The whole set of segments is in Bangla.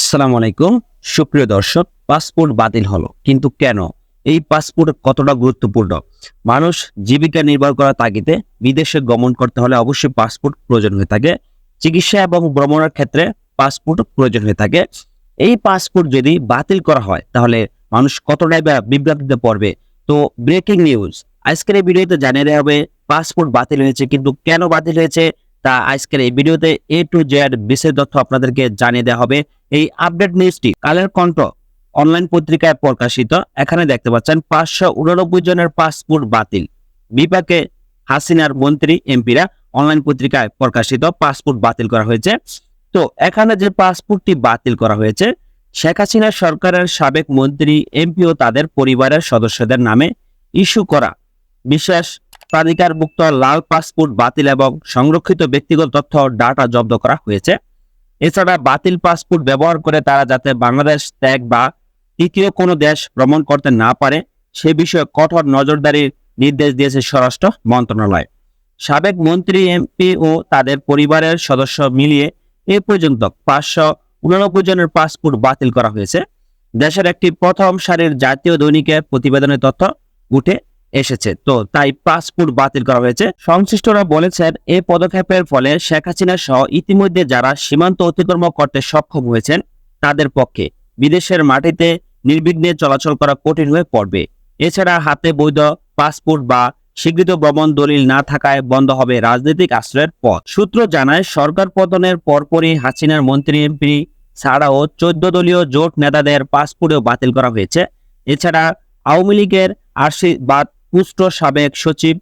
আসসালামু আলাইকুম। সুপ্রিয় দর্শক, পাসপোর্ট বাতিল হলো। কিন্তু কেন? এই পাসপোর্ট কতটা গুরুত্বপূর্ণ? মানুষ জীবিকা নির্বাহ করার তাগিদে বিদেশে গমন করতে হলে অবশ্যই পাসপোর্ট প্রয়োজন হয়ে থাকে। চিকিৎসা এবং ভ্রমণের ক্ষেত্রে পাসপোর্ট প্রয়োজন হয়ে থাকে। এই পাসপোর্ট যদি বাতিল করা হয়, তাহলে মানুষ কতটাই বিভ্রান্তিতে পড়বে? তো ব্রেকিং নিউজ। আজকের এই ভিডিওতে জানিয়ে দেওয়া হবে, পাসপোর্ট বাতিল হয়েছে কিন্তু কেন বাতিল হয়েছে? তা আজকের এই ভিডিওতে এ টু জেড বিশেষ তথ্য আপনাদেরকে জানিয়ে দেওয়া হবে। এই আপডেট নিউজটি কালের কণ্ঠ অনলাইন পত্রিকায় প্রকাশিত। এখানে দেখতে পাচ্ছেন, পাঁচশো উননব্বই জনের পাসপোর্ট বাতিল। বিপাকে হাসিনার মন্ত্রী, এমপিরা অনলাইন পত্রিকায় প্রকাশিত পাসপোর্ট বাতিল করা হয়েছে। তো এখানে যে পাসপোর্টটি বাতিল করা হয়েছে, শেখ হাসিনা সরকারের সাবেক মন্ত্রী, এমপি ও তাদের পরিবারের সদস্যদের নামে ইস্যু করা। বিশেষ প্রাধিকারভুক্ত লাল পাসপোর্ট বাতিল এবং সংরক্ষিত ব্যক্তিগত তথ্য ডাটা জব্দ করা হয়েছে। এছাড়া বাতিল পাসপোর্ট ব্যবহার করে তারা যাতে বাংলাদেশ ত্যাগ বা তৃতীয় কোনো দেশ ভ্রমণ করতে না পারে, সে বিষয়ে কঠোর নজরদারির নির্দেশ দিয়েছে স্বরাষ্ট্র মন্ত্রণালয়। সাবেক মন্ত্রী এমপি ও তাদের পরিবারের সদস্য মিলিয়ে এ পর্যন্ত পাঁচশো উনানব্বই জনের পাসপোর্ট বাতিল করা হয়েছে। দেশের একটি প্রথম সারির জাতীয় দৈনিকের প্রতিবেদনের তথ্য উঠে এসেছে। তো তাই পাসপোর্ট বাতিল করা হয়েছে। সংশ্লিষ্টরা বলেছেন এই পদক্ষেপের ফলে শেখ হাসিনা সহ ইতিমধ্যে যারা সীমান্ত অতিক্রম করতে সক্ষম হয়েছেন, তাদের পক্ষে বিদেশের মাটিতে নির্বিঘ্নে চলাচল করা কঠিন হয়ে পড়বে। এছাড়া হাতে বৈধ পাসপোর্ট বা স্বীকৃত ভ্রমণ দলিল না থাকায় বন্ধ হবে রাজনৈতিক আশ্রয়ের পথ। সূত্র জানায়, সরকার পতনের পরপরই হাসিনার মন্ত্রী এমপি ছাড়াও চোদ্দ দলীয় জোট নেতাদের পাসপোর্টও বাতিল করা হয়েছে। এছাড়া আওয়ামী লীগের আশীর্বাদ পুষ্ট সাবেক সচিব,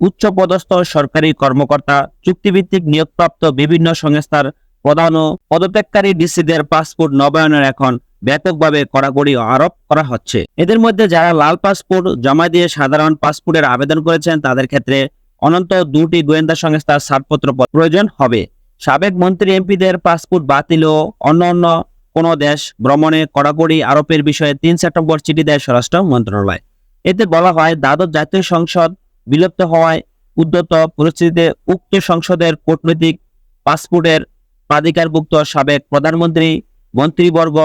উচ্চপদস্থ সরকারি কর্মকর্তা, চুক্তিভিত্তিক নিয়োগপ্রাপ্ত বিভিন্ন সংস্থার প্রধান ও পদত্যাগকারী ডিসিদের পাসপোর্ট নবায়নের এখন ব্যাপকভাবে কড়াকড়ি আরোপ করা হচ্ছে। এদের মধ্যে যারা লাল পাসপোর্ট জমা দিয়ে সাধারণ পাসপোর্টের আবেদন করেছেন, তাদের ক্ষেত্রে অনন্ত দুটি গোয়েন্দা সংস্থার ছাড়পত্র প্রয়োজন হবে। সাবেক মন্ত্রী এমপিদের পাসপোর্ট বাতিল ও অন্য অন্য কোনো দেশ ভ্রমণে কড়াকড়ি আরোপের বিষয়ে তিন সেপ্টেম্বর চিঠি দেয় স্বরাষ্ট্র মন্ত্রণালয়। এতে বলা হয়, দ্বাদশ জাতীয় সংসদ বিলুপ্ত হওয়ায় উদ্যত পরিস্থিতিতে উক্ত সংসদের কূটনৈতিক পাসপোর্টের প্রাধিকারভুক্ত সাবেক প্রধানমন্ত্রী, মন্ত্রীবর্গ,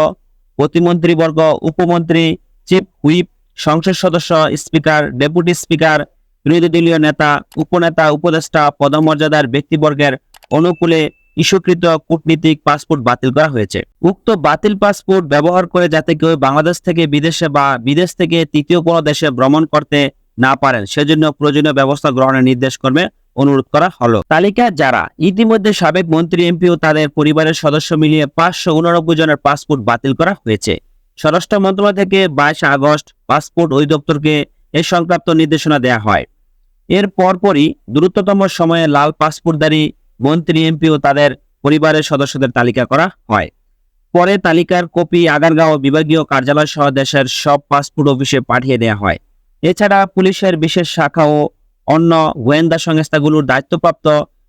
প্রতিমন্ত্রীবর্গ, উপমন্ত্রী, চিফ হুইপ, সংসদ সদস্য, স্পিকার, ডেপুটি স্পিকার, বিরোধী দলীয় নেতা, উপনেতা, উপদেষ্টা, পদমর্যাদার ব্যক্তিবর্গের অনুকূলে ইস্যুকৃত কূটনীতিক পাসপোর্ট বাতিল করা হয়েছে। উক্ত বাতিল পাসপোর্ট ব্যবহার করে যাতে কেউ বাংলাদেশ থেকে বিদেশে বা বিদেশ থেকে তৃতীয় কোনো দেশে ভ্রমণ করতে না পারেন, সেজন্য প্রয়োজনীয় ব্যবস্থা গ্রহণের নির্দেশ করবে অনুরোধ করা হলো। তালিকায় যারা ইতিমধ্যে সাবেক মন্ত্রী, এমপি ও তাদের পরিবারের সদস্য মিলিয়ে পাঁচশো উননব্বই জনের পাসপোর্ট বাতিল করা হয়েছে। স্বরাষ্ট্র মন্ত্রণালয় থেকে বাইশে আগস্ট পাসপোর্ট অধিদপ্তরকে এ সংক্রান্ত নির্দেশনা দেওয়া হয়। এর পরপরই দ্রুততম সময়ে লাল পাসপোর্টধারী মন্ত্রী, এমপি ও তাদের পরিবারের সদস্যদের তালিকা করা হয়। পরে তালিকার কপি আগারগাঁও বিভাগীয় কার্যালয় সহ দেশের সব পাসপোর্ট অফিসে পাঠিয়ে দেওয়া হয়। এছাড়া পুলিশের বিশেষ শাখা ও অন্য গোয়েন্দা সংস্থাগুলোর দায়িত্বপ্রাপ্ত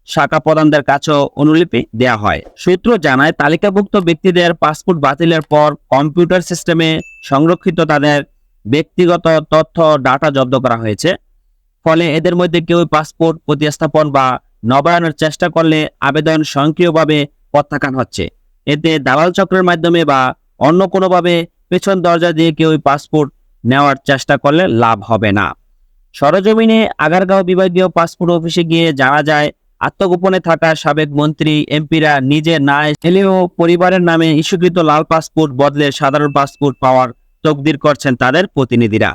শাখা প্রধানদের কাছেও অনুলিপি দেওয়া হয়। সূত্র জানায়, তালিকাভুক্ত ব্যক্তিদের পাসপোর্ট বাতিলের পর কম্পিউটার সিস্টেমে সংরক্ষিত তাদের ব্যক্তিগত তথ্য ডাটা জব্দ করা হয়েছে। ফলে এদের মধ্যে কেউ পাসপোর্ট প্রতিস্থাপন বা নবায়নের চেষ্টা করলে আবেদন স্বয়ংক্রিয়ভাবে প্রত্যাখ্যান হচ্ছে। এতে দালাল চক্রের মাধ্যমে বা অন্য কোনোভাবে পেছন দরজা দিয়ে কেউ পাসপোর্ট নেওয়ার চেষ্টা করলে লাভ হবে না। সরজমিনে আগারগাঁও বিভাগীয় পাসপোর্ট অফিসে গিয়ে জানা যায়, আত্মগোপনে থাকা সাবেক মন্ত্রী, এমপিরা নিজে না এলেও পরিবারের নামে ইস্যুকৃত লাল পাসপোর্ট বদলে সাধারণ পাসপোর্ট পাওয়ার তকদির করছেন তাদের প্রতিনিধিরা।